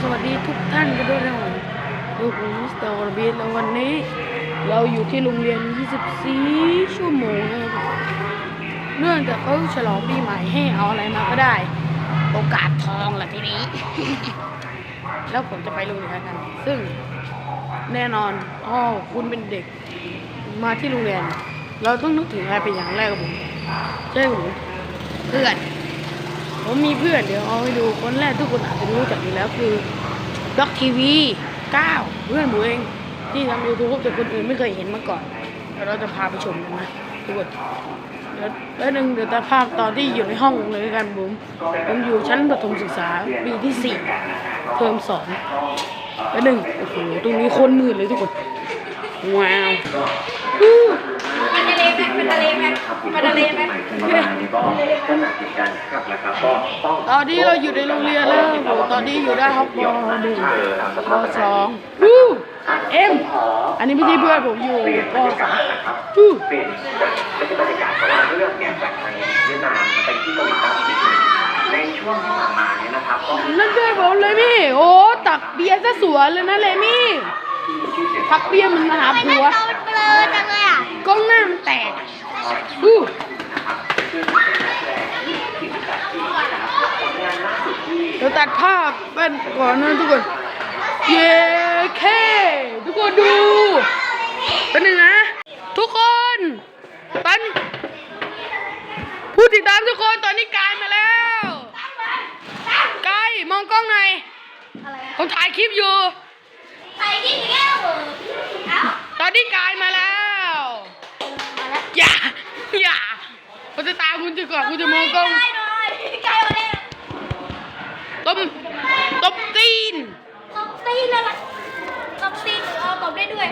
สวัสดีทุกท่านกันด้วยนะผมดูผมมิสเตอร์วอร์บีแล้ววันนี้ เราอยู่ที่โรงเรียน 24 ชั่วโมงนะครับเนื่องจากเขาฉลองปีใหม่ให้เอาอะไรมาก็ได้ โอกาสทองล่ะทีนี้ แล้วผมจะไปโรงเรียนกัน ซึ่งแน่นอนอ๋อคุณเป็นเด็ก มาที่โรงเรียน เราต้องนึกถึงอะไรเป็นอย่างแรกครับผมใช่ผมเพื่อน ผมมีเพื่อนเดี๋ยวเอาให้ดูคนแรกทุกคนอาจจะรู้จักอยู่แล้วคือด็อกทีวี9เพื่อนผมเอง ที่ทำยูทูบแต่คนอื่นไม่เคยเห็นมาก่อนเดี๋ยวเราจะพาไปชมกันนะทุกคนเดี๋ยวแล้วหนึ่งเดี๋ยวตาภาพตอนที่อยู่ในห้องเลยกันผมผมอยู่ชั้นประถมศึกษาปีที่สี่เทอมสองแล้วหนึ่งโอ้โหตรงนี้คนมืดเลยทุกคนว้าว อู้เป็นทะเลไหมเป็นทะเลไหมเป็นทะเลไหมก็ก็หนักเหมือนกันครับนะครับก็ต้องตอนนี้เราอยู่ในโรงเรียนแล้วโอ้โหตอนนี้อยู่ได้ห้องปหนึ่งปสองวู้เอ็มอันนี้ไม่ใช่เพื่อนผมอยู่ปสามวู้เปลี่ยนไม่ใช่บรรยากาศเพราะว่าเรื่องเนี่ยจากทางเวียดนามไปที่เกาหลีใต้ในช่วงที่ผ่านมาเนี่ยนะครับก็นั่นเพื่อนผมเลยมี่โอ้ตักเบียร์ซะสวยเลยนะเลยมี่ ชื่อเสียงทักเบียร์มันมาหาผัวเบลอจังเลยอะกล้องหน้ามันแตกวู้เดี๋ยวตัดภาพเป็นก่อนนะทุกคน เย้เค ทุกคนดูเป็นหนึ่งนะทุกคนตอนผู้ติดตามทุกคนตอนนี้กลายมาแล้วกายมองกล้องหน่อยอะไรผมถ่ายคลิปอยู่ ตอนนี้กลายมาแล้วมาแล้วอย่าอย่าผมจะตามคุณจนกว่าคุณจะมองกล้องใกล้หน่อยใกล้มาแล้วต้มตบตีน ตบตีนแล้วล่ะตบตีนเออตบได้ด้วย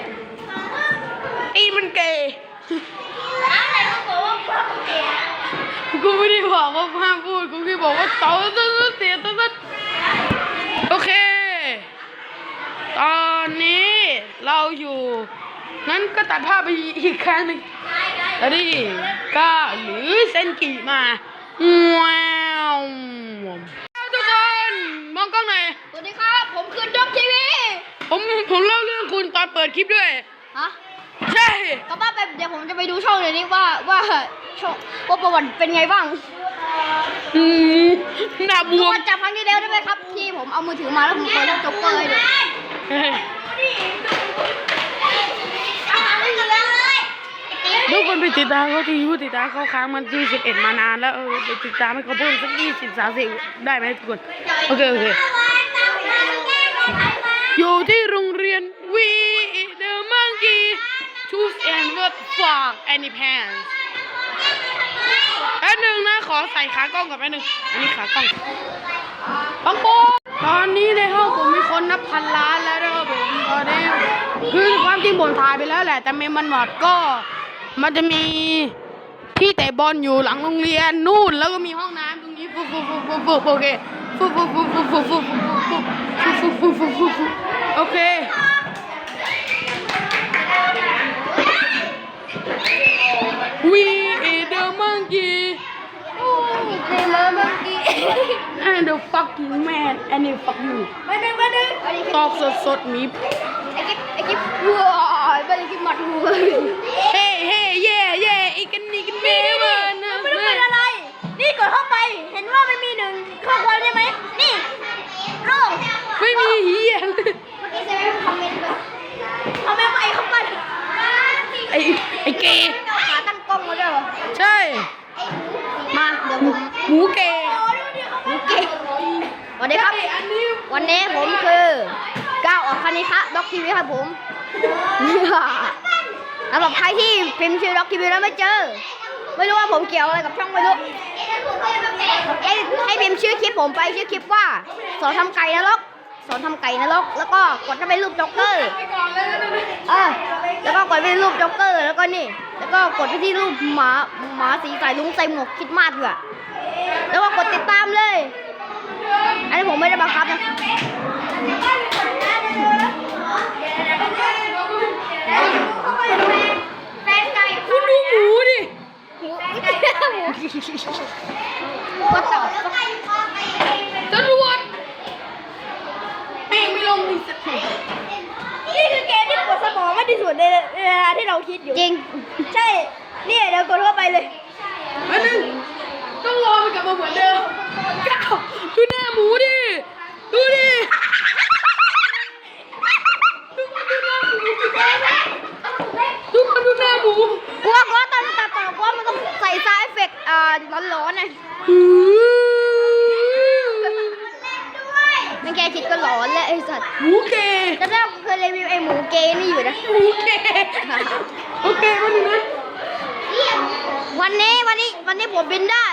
ตีนมันเกย์ แล้วไหนก็บอกว่าพระเจ้า กูไม่ได้บอกว่าห้ามพูด กูแค่บอกว่าเต๋าต้นเสียต้นโอเค ตอนนี้เราอยู่ นั้นก็ตัดภาพไปอีกครั้งหนึ่งแล้วนี่ก็หรือเซนกิมาว้าวทุกคนมองกล้องหน่อยสวัสดีครับ ผมคือด็อกทีวีผมผมเล่าเรื่องคุณตอนเปิดคลิปด้วยฮะใช่ก็ว่าไปเดี๋ยวผมจะไปดูช่องเดี๋ยวนี้ว่าว่าช่องว่าประวัติเป็นไงบ้างอืมหน้าบดูวมว่าจากครั้งที่แล้วได้ไหมครับ ที่ผมเอามือถือมาแล้วผมเปิดแล้วจบเกยเลย เฮ้ย เอามาเลยเลย ทุกคนไปติดตามเขาที่ผู้ติดตามเขาค้างมันที่สิบเอ็ดมานานแล้วเออไปติดตามให้เขาเพิ่มสักยี่สิบสามสิบได้ไหมทุกคนโอเคโอเคอยู่ที่โรงเรียน We the monkey choose and work for any pants แป๊บหนึงนะขอใส่ขากล้องก่อนแป๊บหนึงอันนี้ขากล้องปังโปตอนนี้ในห้องผมมีคนนับพันล้านแล้วนะครับผมตอนนี้คือความจริงผมถ่ายไปแล้วแหละ แต่เมมมันหมดก็ มันจะมีที่เตะบอลอยู่หลังโรงเรียนนู่นแล้วก็มีห้องน้ำตรงนี้ฟุบฟุบฟุบฟุบฟุบโอเคฟุบฟุบฟุบฟุบฟุบฟุบฟุบฟุบฟุบฟุบฟุบฟุบฟุบโอเค We is the monkey โอ้ยเต็มเลยเมื่อกี้ and the fucking man and the fuck you มาดึงมาดึงตอกสดสดมีไอ้กิ๊บไอ้กิ๊บว้ายไปไอ้กิ๊บหมัดหัวเลยเฮ้ เฮ้เย่เย่อีกันนี่กันเม่มานะไม่รู้เป็นอะไร นี่กดเข้าไป เห็นว่ามันมีหนึ่งข้อความใช่ไหม นี่โลกไม่มีเฮียเลยเมื่อกี้เซเว่นคอมเมนต์แบบคอมเมนต์มาไอ้เข้าไปไอ้ไอ้เกย์เอาขาตั้งกล้องมาด้วยเหรอใช่ มาเดี๋ยวผมหมูเกย์โอเคสวัสดีครับอันนี้วันนี้ผมคือก้าวออกคณิคะด็อกทีวีครับผม สำหรับใครที่พิมพ์ชื่อด็อกทีวีแล้วไม่เจอ ไม่รู้ว่าผมเกี่ยวอะไรกับช่องไม่รู้ให้ให้พิมพ์ชื่อคลิปผมไปชื่อคลิปว่า สอนทำไก่นรกสอนทำไก่นรกแล้วก็กดเข้าไปรูปจ็อกเกอร์เออแล้วก็กดไปรูปจ็อกเกอร์แล้วก็นี่ แล้วก็กดไปที่รูปหมาหมาสีสายลุงใส่หมวกคิดมากด้วยแล้วก็ ก็ต่อตำรวจแม่งไม่ลงมีสักคนนี่คือเกมที่ปวดสมองมากที่สุดในเวลาที่เราคิดอยู่ จริง ใช่ เนี่ยเดี๋ยวกดเข้าไปเลยอันนึงต้องรอมันกลับมาเหมือนเดิมก้าวดูหน้าหมูดิ ร้อนๆนะหือไม่แกคิดก็ร้อนแล้วไอ้สัตว์หมูเกจะได้เคยรีวิวไอ้หมูเกย์นี่อยู่นะ หมูเกโอเคมาดูนะวันนี้วันนี้วันนี้ผมบินได้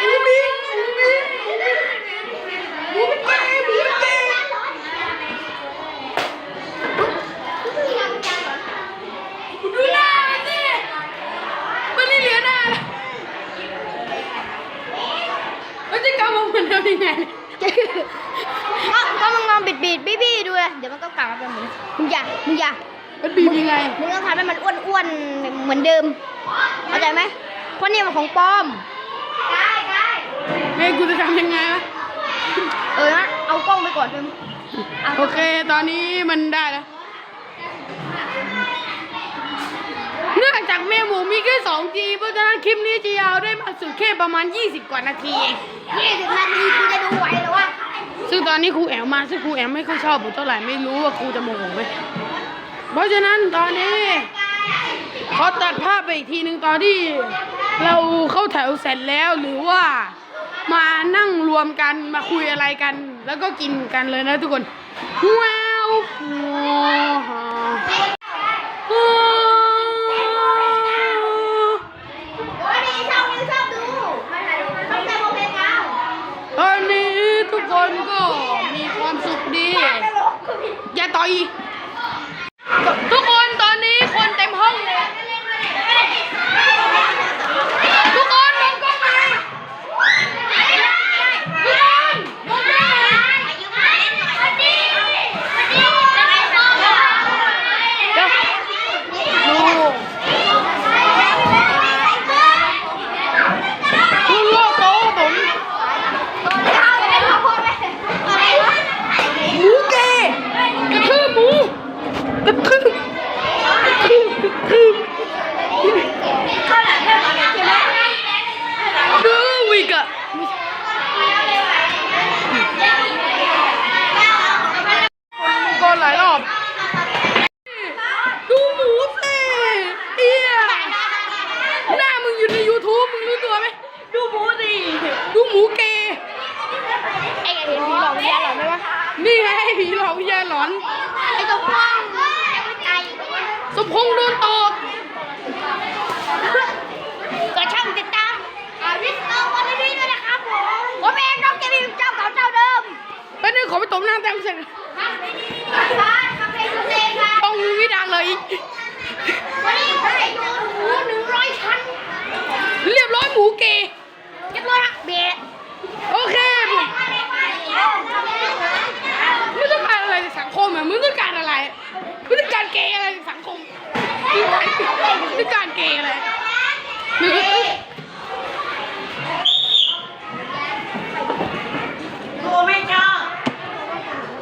หมูบินหมูบินหมูเป็นเกย์หมูเป็นเกย์ดูหน้ามันสิมันนี่เหลือหน้าแล้วมันจะกลับมาเหมือนเดิมยังไง ก็ก็มึงลองบิดบิดบี้บี้ดูเลยเดี๋ยวมันก็กลับ มาเป็นเหมือนมึงอย่ามึงอย่ามันบีบยังไง มึงต้องทำให้มันอ้วนอ้วนๆเหมือนเดิมเข้าใจไหมเพราะนี่มันของปลอมเฮ้ยกูจะทำยังไงวะเออนะเอากล้องไปก่อนเป็นโอเค ตอนนี้มันได้แล้วเนื่องจากแม่หมูมีแค่ 2G เพราะฉะนั้นคลิปนี้จะยาวได้มาสุดแค่ประมาณ 20 กว่านาทีเองยี่สิบนาทีกูจะดูไหวหรือวะ ซึ่งตอนนี้ครูแอลมาซึ่งครูแอมไม่ค่อยชอบผมเท่าไหร่ไม่รู้ว่าครูจะโมโหไหมเพราะฉะนั้นตอนนี้ขอตัดภาพไปอีกทีหนึ่งตอนที่เราเข้าแถวเสร็จแล้วหรือว่ามานั่งรวมกันมาคุยอะไรกัน แล้วก็กินกันเลยนะทุกคนว้าวว้าว โอ้ยนี่ชอบนี่ชอบดูไม่ถ่ายรูปไม่ถ่ายโมเพลงเอา ตอนนี้ทุกคนก็มีความสุขดี อย่าต่อยทุกคนตอนนี้คนเต็มห้องเลย ทุกคนมองกล้องมาทุกคนมองกล้องมาเดี๋ยวดูคุณโลกโตผม หมูเกย์กระทืบหมูกระทืบกระทืบกระทืบดูวิกอะก่อนหลายรอบ ดูหมูสิเอียหน้ามึงอยู่ใน YouTube มึงรู้ตัวไหม ดูหมูสิดูหมูเกย์ ไอ้เห็นผีหลอกวิญญาณหลอนไหมวะ นี่ไงผีหลอกวิญญาณหลอน ไอ้ตัวพ่องไก่ สมพงษ์โดนตบก็ช่างติดตามอาวิสโตวันนี้ด้วยนะครับผมผมเองน้องเจมี่เจ้าเก่าเจ้าเดิมแป๊บนึงขอไปตบหน้าแต้มเสร็จบ้านคาเฟ่ทุเรศครับต้องมีวิดังเลยวันนี้ผมได้ดูหมูหนึ่งร้อยชั้น เรียบร้อยหมูเกย์ เรียบร้อยละเบะ โอเคมึงต้องการอะไรในสังคมอะมึงต้องการอะไรมึงต้องการเกย์อะไรในสังคมมึงต้องการเกย์อะไรมึง กูไม่ชอบ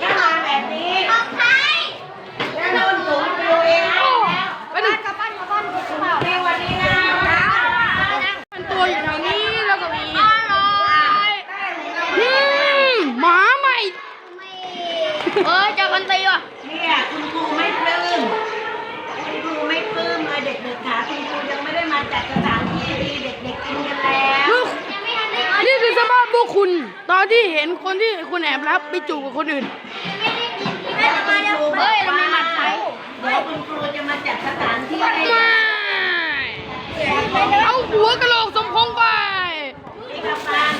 จะมาแบบนี้ ของใคร แล้วโดนสูงดูเอง แป๊บนึง กลับบ้านกลับบ้านกลับบ้าน ในวันนี้นะ มันตัวอยู่แถวนี้แล้วก็มี อร่อย อืมหมาใหม่ เออเจอกันตีว่ะ เนี่ยคุณครูไม่ปลื้มคุณครูไม่ปลื้มเลยเด็กๆค่ะคุณครูยังไม่ได้มาจัดสถานที่ดีเด็กๆกินกันแล้ว ลูกนี่คือสภาพพวกคุณ ตอน ที่เห็นคนที่คุณแอบรับไปจูบกับคนอื่นเฮ้ยเรามีหมัดไทยเดี๋ยวคุณครูจะมาจัดสถานที่ไม่ให้เอาหัวกะโหลกสมพงษ์ไปพี่กำลัง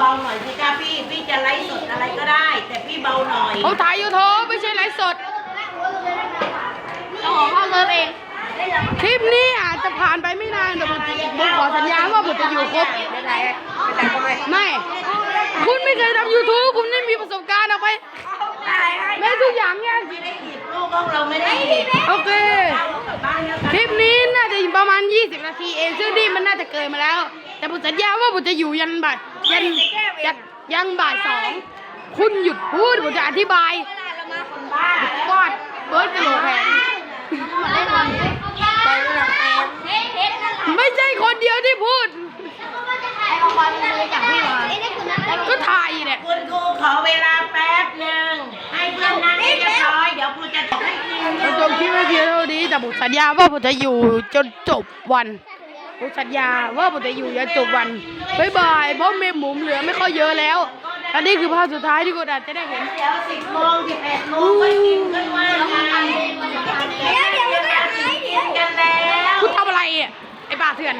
เบาๆหน่อยสิจ้าพี่ พี่จะไลฟ์สดอะไรก็ได้ แต่พี่เบาหน่อยเขาถ่ายยูทูบไม่ใช่ไลฟ์สดเราขอเข้าเซิร์ฟเองคลิปนี้อาจจะผ่านไปไม่นานแต่ผมผมขอสัญญาว่าผมจะอยู่ครบไม่ คุณไม่เคยทำ YouTube คุณไม่มีประสบการณ์เอาไปแม้ทุกอย่างเนี่ยไม่ได้หยิบลูกของเราไม่ได้หยิบโอเคเอาลูกกลับบ้านแล้วกันคลิปนี้น่าจะประมาณ 20 นาทีเองซึ่งนี่มันน่าจะเกินมาแล้ว แต่ผมสัญญาว่าผมจะอยู่ยันบ่ายยันยันยันบ่ายสองคุณหยุดพูดผมจะอธิบายบ้ากอดบเบิร์ดกระโหลกแทนเล่นวันนี้ไประดับแปดไม่ใช่คนเดียวที่พูดไอ้เอาความมือจากพี่มาก็ถ่ายเนี่ย คุณครูขอเวลาแป๊บหนึ่งให้เพื่อนนั่งให้เรียบร้อยเดี๋ยวครูจะจบให้ทีนึเรางจบคลิปไว้เพียงเท่านี้แต่ผมสัญญาว่าผมจะอยู่จนจบวันผมสัญญาว่าผมจะอยู่จนจบวันบ๊ายบายเพราะเมมหมุมเหลือไม่ค่อยเยอะแล้ว อันนี้คือภาพสุดท้ายที่คุณอาจจะได้เห็น เดี๋ยวสิบโมงสิบเอ็ดโมงก็กินกันว่ากันเดี๋ยวเดี๋ยวเดี๋ยวกันแล้วคุณทำอะไรอะไอ้บ้าเถื่อน